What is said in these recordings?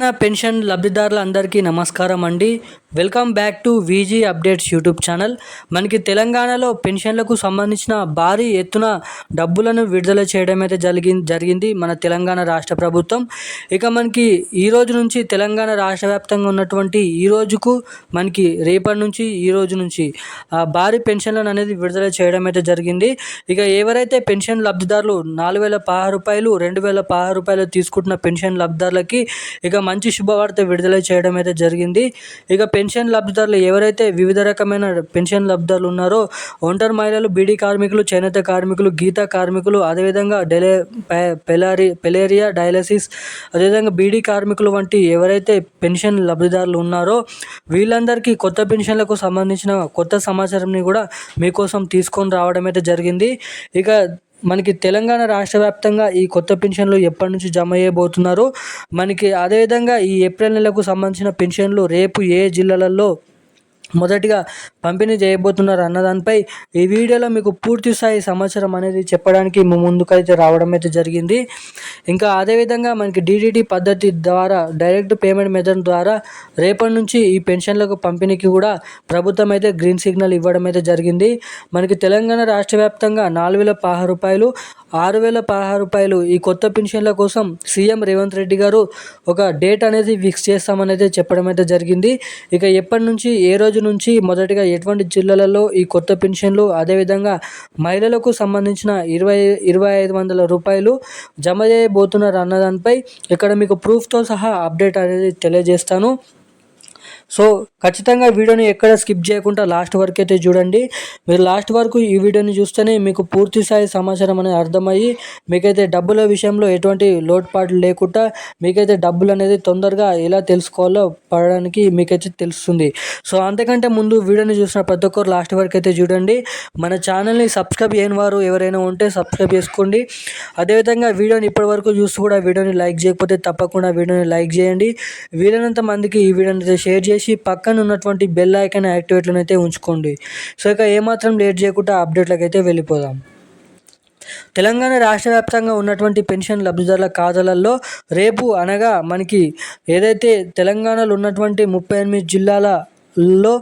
నా పెన్షన్ లబ్ధిదారులందరికీ నమస్కారం అండి. Welcome back to VG updates YouTube channel. మనకి తెలంగాణలో పెన్షన్లకు సంబంధించిన భారీ ఎత్తున డబ్బులను విడుదల చేయడం అయితే జరిగి జరిగింది మన తెలంగాణ రాష్ట్ర ప్రభుత్వం. ఇక మనకి ఈ రోజు నుంచి తెలంగాణ రాష్ట్ర వ్యాప్తంగా ఉన్నటువంటి ఈ రోజుకు మనకి రేపటి నుంచి ఈ రోజు నుంచి భారీ పెన్షన్లను అనేది విడుదల చేయడం అయితే జరిగింది. ఇక ఎవరైతే పెన్షన్ లబ్ధిదారులు నాలుగు వేల పదహారు రూపాయలు రెండు వేల పదహారు రూపాయలు తీసుకుంటున్న పెన్షన్ లబ్ధిదారులకి ఇక మంచి శుభవార్త విడుదల చేయడం అయితే జరిగింది. ఇక పెన్షన్ లబ్ధిదారులు ఎవరైతే వివిధ రకమైన పెన్షన్ లబ్ధిదారులు ఉన్నారో ఒంటరి మహిళలు బీడీ కార్మికులు చేనేత కార్మికులు గీత కార్మికులు అదేవిధంగా డెలే పెలారి పెలేరియా డయాలసిస్ అదేవిధంగా బీడీ కార్మికులు వంటి ఎవరైతే పెన్షన్ లబ్ధిదారులు ఉన్నారో వీళ్ళందరికీ కొత్త పెన్షన్లకు సంబంధించిన కొత్త సమాచారంని కూడా మీకోసం తీసుకొని రావడం అయితే జరిగింది. ఇక మనకి తెలంగాణ రాష్ట్ర వ్యాప్తంగా ఈ కొత్త పెన్షన్లు ఎప్పటి నుంచి జమ చేయబోతున్నారు? మనకి అదేవిధంగా ఈ ఏప్రిల్ నెలకు సంబంధించిన పెన్షన్లు రేపు ఏ జిల్లాలలో మొదటిగా పంపిణీ చేయబోతున్నారు అన్నదానిపై ఈ వీడియోలో మీకు పూర్తి స్థాయి సమాచారం అనేది చెప్పడానికి ముందుకైతే రావడం అయితే జరిగింది. ఇంకా అదేవిధంగా మనకి డీడీటీ పద్ధతి ద్వారా డైరెక్ట్ పేమెంట్ మెథడ్ ద్వారా రేపటి నుంచి ఈ పెన్షన్లకు పంపిణీకి కూడా ప్రభుత్వం అయితే గ్రీన్ సిగ్నల్ ఇవ్వడం అయితే జరిగింది. మనకి తెలంగాణ రాష్ట్ర వ్యాప్తంగా నాలుగు వేల పదహారు రూపాయలు ఆరు వేల పదహారు రూపాయలు. ఈ కొత్త పెన్షన్ల కోసం సీఎం రేవంత్ రెడ్డి గారు ఒక డేట్ అనేది ఫిక్స్ చేస్తామనేది చెప్పడం అయితే జరిగింది. ఇక ఎప్పటి నుంచి ఏ రోజు రోజు నుంచి మొదటిగా ఎటువంటి జిల్లాలలో ఈ కొత్త పెన్షన్లు అదేవిధంగా మహిళలకు సంబంధించిన ఇరవై ఇరవై ఐదు వందల రూపాయలు జమ చేయబోతున్నారు అన్నదానిపై ఇక్కడ మీకు ప్రూఫ్తో సహా అప్డేట్ అనేది తెలియజేస్తాను. సో ఖచ్చితంగా వీడియోని ఎక్కడ స్కిప్ చేయకుండా లాస్ట్ వరకు అయితే చూడండి. మీరు లాస్ట్ వరకు ఈ వీడియోని చూస్తేనే మీకు పూర్తి స్థాయి సమాచారం అనేది అర్థమయ్యి మీకైతే డబ్బుల విషయంలో ఎటువంటి లోటుపాట్లు లేకుండా మీకైతే డబ్బులు అనేది తొందరగా ఎలా తెలుసుకోవాలో పడడానికి మీకైతే తెలుస్తుంది. సో అంతకంటే ముందు వీడియోని చూసిన ప్రతి ఒక్కరు లాస్ట్ వరకు అయితే చూడండి. మన ఛానల్ని సబ్స్క్రైబ్ చేయని వారు ఎవరైనా ఉంటే సబ్స్క్రైబ్ చేసుకోండి. అదేవిధంగా వీడియోని ఇప్పటివరకు చూస్తూ కూడా వీడియోని లైక్ చేయకపోతే తప్పకుండా వీడియోని లైక్ చేయండి. వీలైనంత మందికి ఈ వీడియోని షేర్ చేసి పక్కన ఉన్నటువంటి బెల్ ఐకాన్ యాక్టివేట్లను అయితే ఉంచుకోండి. సో ఇక ఏమాత్రం లేట్ చేయకుండా అప్డేట్లకు అయితే వెళ్ళిపోదాం. తెలంగాణ రాష్ట్ర వ్యాప్తంగా ఉన్నటువంటి పెన్షన్ లబ్ధిదారుల ఖాతాలలో రేపు అనగా మనకి ఏదైతే తెలంగాణలో ఉన్నటువంటి ముప్పై ఎనిమిది జిల్లాల లో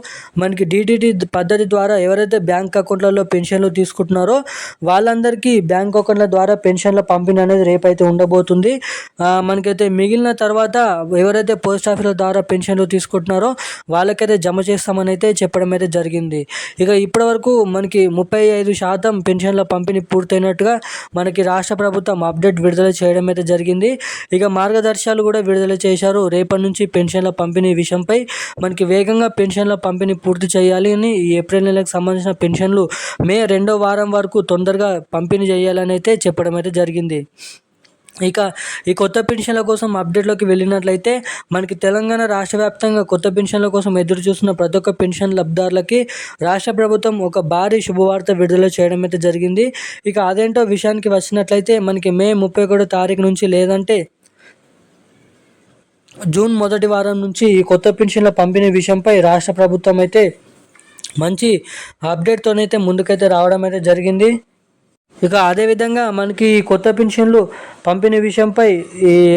మనకి డీటీడీ పద్ధతి ద్వారా ఎవరైతే బ్యాంక్ అకౌంట్లలో పెన్షన్లు తీసుకుంటున్నారో వాళ్ళందరికీ బ్యాంక్ అకౌంట్ల ద్వారా పెన్షన్ల పంపిణీ అనేది రేపైతే ఉండబోతుంది. మనకైతే మిగిలిన తర్వాత ఎవరైతే పోస్ట్ ఆఫీసుల ద్వారా పెన్షన్లు తీసుకుంటున్నారో వాళ్ళకైతే జమ చేస్తామని అయితే చెప్పడం అయితే జరిగింది. ఇక ఇప్పటి వరకు మనకి ముప్పై ఐదు శాతం పెన్షన్ల పంపిణీ పూర్తయినట్టుగా మనకి రాష్ట్ర ప్రభుత్వం అప్డేట్ విడుదల చేయడం అయితే జరిగింది. ఇక మార్గదర్శకాలు కూడా విడుదల చేశారు. రేపటి నుంచి పెన్షన్ల పంపిణీ విషయంపై మనకి వేగంగా పెన్షన్ల పంపిణీ పూర్తి చేయాలి అని ఈ ఏప్రిల్ నెలకు సంబంధించిన పెన్షన్లు మే రెండో వారం వరకు తొందరగా పంపిణీ చేయాలని అయితే చెప్పడం అయితే జరిగింది. ఇక ఈ కొత్త పెన్షన్ల కోసం అప్డేట్లోకి వెళ్ళినట్లయితే మనకి తెలంగాణ రాష్ట్ర వ్యాప్తంగా కొత్త పెన్షన్ల కోసం ఎదురు చూస్తున్న ప్రతి ఒక్క పెన్షన్ లబ్ధారులకి రాష్ట్ర ప్రభుత్వం ఒక భారీ శుభవార్త విడుదల చేయడం అయితే జరిగింది. ఇక అదేంటో విషయానికి వచ్చినట్లయితే మనకి మే ముప్పై ఒకటో తారీఖు నుంచి లేదంటే జూన్ మొదటి వారం నుంచి ఈ కొత్త పెన్షన్ల పంపిణీ విషయంపై రాష్ట్ర ప్రభుత్వం అయితే మంచి అప్డేట్తోనైతే ముందుకైతే రావడం అయితే జరిగింది. ఇక అదేవిధంగా మనకి కొత్త పెన్షన్లు పంపిణీ విషయంపై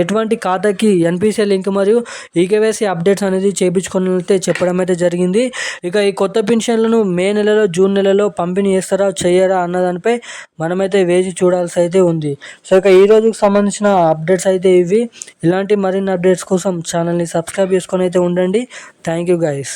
ఎటువంటి ఖాతాకి ఎన్పిసిఐ లింక్ మరియు ఈకేవైసీ అప్డేట్స్ అనేది చేయించుకున్నట్లయితే చెప్పడం అయితే జరిగింది. ఇక ఈ కొత్త పెన్షన్లను మే నెలలో జూన్ నెలలో పంపిణీ చేస్తారా చేయరా అన్న దానిపై మనమైతే వేచి చూడాల్సి అయితే ఉంది. సో ఇక ఈ రోజుకి సంబంధించిన అప్డేట్స్ అయితే ఇవి. ఇలాంటి మరిన్ని అప్డేట్స్ కోసం ఛానల్ని సబ్స్క్రైబ్ చేసుకొని అయితే ఉండండి. Thank you guys.